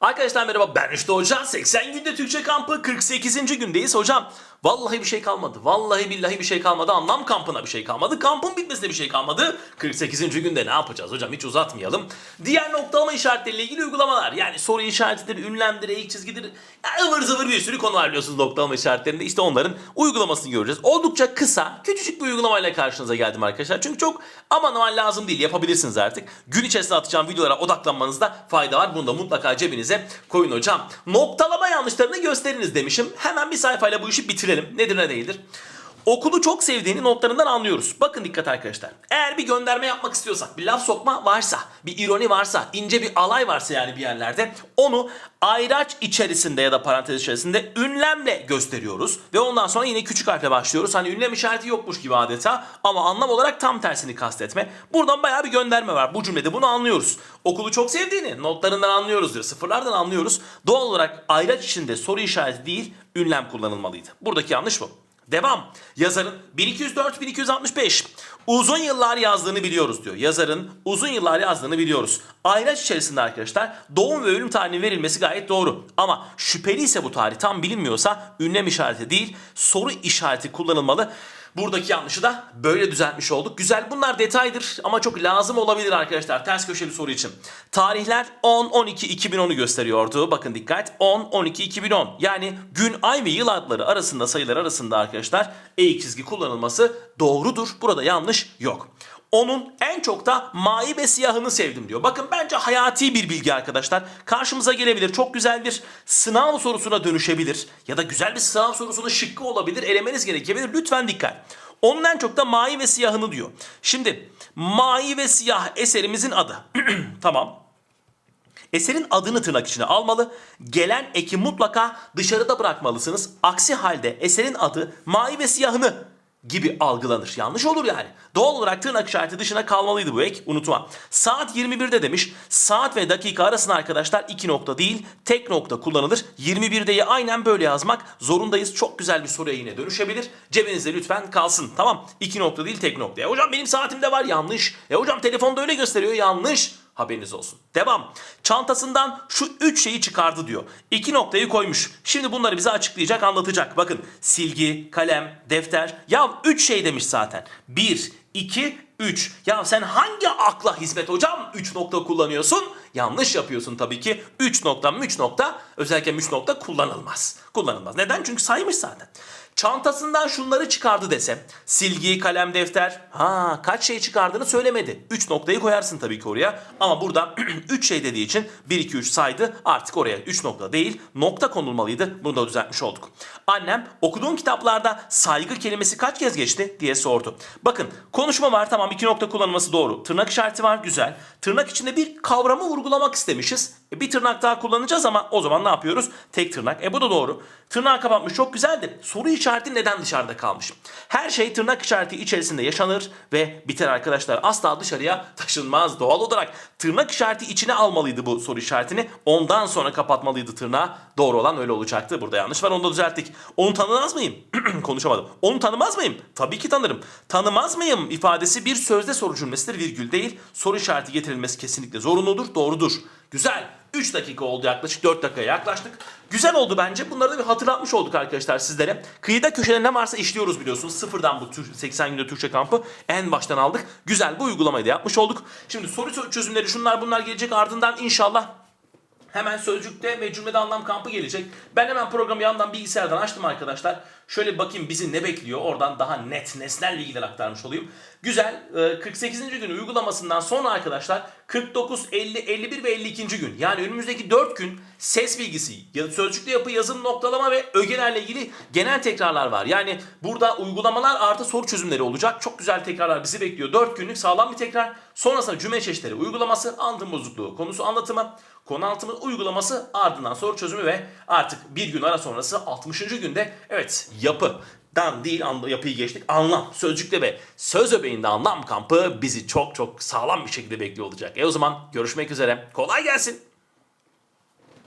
Arkadaşlar merhaba ben Rüştü Hoca. 80 günde Türkçe kampı 48. gündeyiz hocam. Vallahi bir şey kalmadı. Vallahi billahi bir şey kalmadı. Anlam kampına bir şey kalmadı. Kampın bitmesine bir şey kalmadı. 48. günde ne yapacağız hocam hiç uzatmayalım. Diğer noktalama işaretleriyle ilgili uygulamalar. Yani soru işaretidir, ünlemdir, eğik çizgidir. Yani ıvır zıvır bir sürü konu var biliyorsunuz noktalama işaretlerinde. İşte onların uygulamasını göreceğiz. Oldukça kısa, küçücük bir uygulamayla karşınıza geldim arkadaşlar. Çünkü çok aman aman lazım değil. Yapabilirsiniz artık. Gün içerisinde atacağım videolara odaklanmanızda fayda var. Bunu da mutlaka cebinize koyun hocam. Noktalama yanlışlarını gösteriniz demişim. Hemen bir sayfayla bu işi bitirelim. Nedir ne değildir. Okulu çok sevdiğini notlarından anlıyoruz. Bakın dikkat arkadaşlar. Eğer bir gönderme yapmak istiyorsak, bir laf sokma varsa, bir ironi varsa, ince bir alay varsa yani bir yerlerde onu ayraç içerisinde ya da parantez içerisinde ünlemle gösteriyoruz. Ve ondan sonra yine küçük harfle başlıyoruz. Hani ünlem işareti yokmuş gibi adeta ama anlam olarak tam tersini kastetme. Buradan bayağı bir gönderme var. Bu cümlede bunu anlıyoruz. Okulu çok sevdiğini notlarından anlıyoruz diyor. Sıfırlardan anlıyoruz. Doğal olarak ayraç içinde soru işareti değil ünlem kullanılmalıydı. Buradaki yanlış bu. Devam. Yazarın 1204-1265 uzun yıllar yazdığını biliyoruz diyor. Yazarın uzun yıllar yazdığını biliyoruz. Ayraç içerisinde arkadaşlar doğum ve ölüm tarihinin verilmesi gayet doğru. Ama şüpheli ise bu tarih tam bilinmiyorsa ünlem işareti değil soru işareti kullanılmalı. Buradaki yanlışı da böyle düzeltmiş olduk. Güzel bunlar detaydır ama çok lazım olabilir arkadaşlar ters köşeli soru için. Tarihler 10-12-2010'u gösteriyordu. Bakın dikkat 10-12-2010 yani gün, ay ve yıl adları arasında sayılar arasında arkadaşlar eğik çizgi kullanılması doğrudur. Burada yanlış yok. Onun en çok da mavi ve siyahını sevdim diyor. Bakın bence hayati bir bilgi arkadaşlar. Karşımıza gelebilir. Çok güzel bir sınav sorusuna dönüşebilir. Ya da güzel bir sınav sorusunun şıkkı olabilir. Elemeniz gerekebilir. Lütfen dikkat. Onun en çok da mavi ve siyahını diyor. Şimdi mavi ve siyah eserimizin adı. tamam. Eserin adını tırnak içine almalı. Gelen eki mutlaka dışarıda bırakmalısınız. Aksi halde eserin adı mavi ve siyahını gibi algılanır. Yanlış olur yani. Doğal olarak tırnak işareti dışına kalmalıydı bu ek. Unutma. Saat 21'de demiş. Saat ve dakika arasında arkadaşlar iki nokta değil tek nokta kullanılır. 21'deyi aynen böyle yazmak zorundayız. Çok güzel bir soruya yine dönüşebilir. Cebinizde lütfen kalsın. Tamam. İki nokta değil tek nokta. Ya hocam benim saatimde var yanlış. Ya hocam telefonda öyle gösteriyor yanlış. Haberiniz olsun. Devam. Çantasından şu üç şeyi çıkardı diyor. İki noktayı koymuş. Şimdi bunları bize açıklayacak, anlatacak. Bakın silgi, kalem, defter. Ya üç şey demiş zaten. Bir, iki, üç. Ya sen hangi akla hizmet hocam üç nokta kullanıyorsun? Yanlış yapıyorsun tabii ki. Üç nokta, üç nokta, özellikle üç nokta kullanılmaz. Kullanılmaz. Neden? Çünkü saymış zaten. Çantasından şunları çıkardı desem. Silgi, kalem, defter. Ha kaç şey çıkardığını söylemedi. 3 noktayı koyarsın tabii ki oraya. Ama burada 3 şey dediği için 1, 2, 3 saydı. Artık oraya 3 nokta değil nokta konulmalıydı. Bunu da düzeltmiş olduk. Annem okuduğun kitaplarda saygı kelimesi kaç kez geçti diye sordu. Bakın konuşma var tamam 2 nokta kullanılması doğru. Tırnak işareti var güzel. Tırnak içinde bir kavramı vurgulamak istemişiz. E, bir tırnak daha kullanacağız ama o zaman ne yapıyoruz? Tek tırnak. E bu da doğru. Tırnağı kapatmış çok güzeldi. Soru işareti neden dışarıda kalmış? Her şey tırnak işareti içerisinde yaşanır ve biter arkadaşlar. Asla dışarıya taşınmaz. Doğal olarak tırnak işareti içine almalıydı bu soru işaretini. Ondan sonra kapatmalıydı tırnağı. Doğru olan öyle olacaktı. Burada yanlış var onu da düzelttik. Onu tanımaz mıyım? Konuşamadım. Onu tanımaz mıyım? Tabii ki tanırım. Tanımaz mıyım ifadesi bir sözde soru cümlesidir virgül değil. Soru işareti getirilmesi kesinlikle zorunludur. Doğrudur. Güzel. 3 dakika oldu yaklaşık 4 dakikaya yaklaştık. Güzel oldu bence. Bunları da bir hatırlatmış olduk arkadaşlar sizlere. Kıyıda köşede ne varsa işliyoruz biliyorsunuz. Sıfırdan bu tür 80 günde Türkçe kampı en baştan aldık. Güzel bu uygulamayı da yapmış olduk. Şimdi soru çözümleri şunlar bunlar gelecek ardından inşallah Hemen sözcükte ve cümlede anlam kampı gelecek. Ben hemen programı yandan bilgisayardan açtım arkadaşlar. Şöyle bakayım bizi ne bekliyor. Oradan daha net, nesnel bilgiler aktarmış olayım. Güzel. e, 48. gün uygulamasından sonra arkadaşlar 49, 50, 51 ve 52. gün. Yani önümüzdeki 4 gün ses bilgisi, sözcükte yapı, yazım, noktalama ve ögelerle ilgili genel tekrarlar var. Yani burada uygulamalar artı soru çözümleri olacak. Çok güzel tekrarlar bizi bekliyor. 4 günlük sağlam bir tekrar. Sonrasında cümle çeşitleri uygulaması, anlatım bozukluğu konusu anlatımı, konu anlatımı uygulaması ardından soru çözümü ve artık bir gün ara sonrası 60. günde evet yapıdan değil anla- yapıyı geçtik anlam sözcükte ve söz öbeğinde anlam kampı bizi çok çok sağlam bir şekilde bekliyor olacak. E o zaman görüşmek üzere kolay gelsin.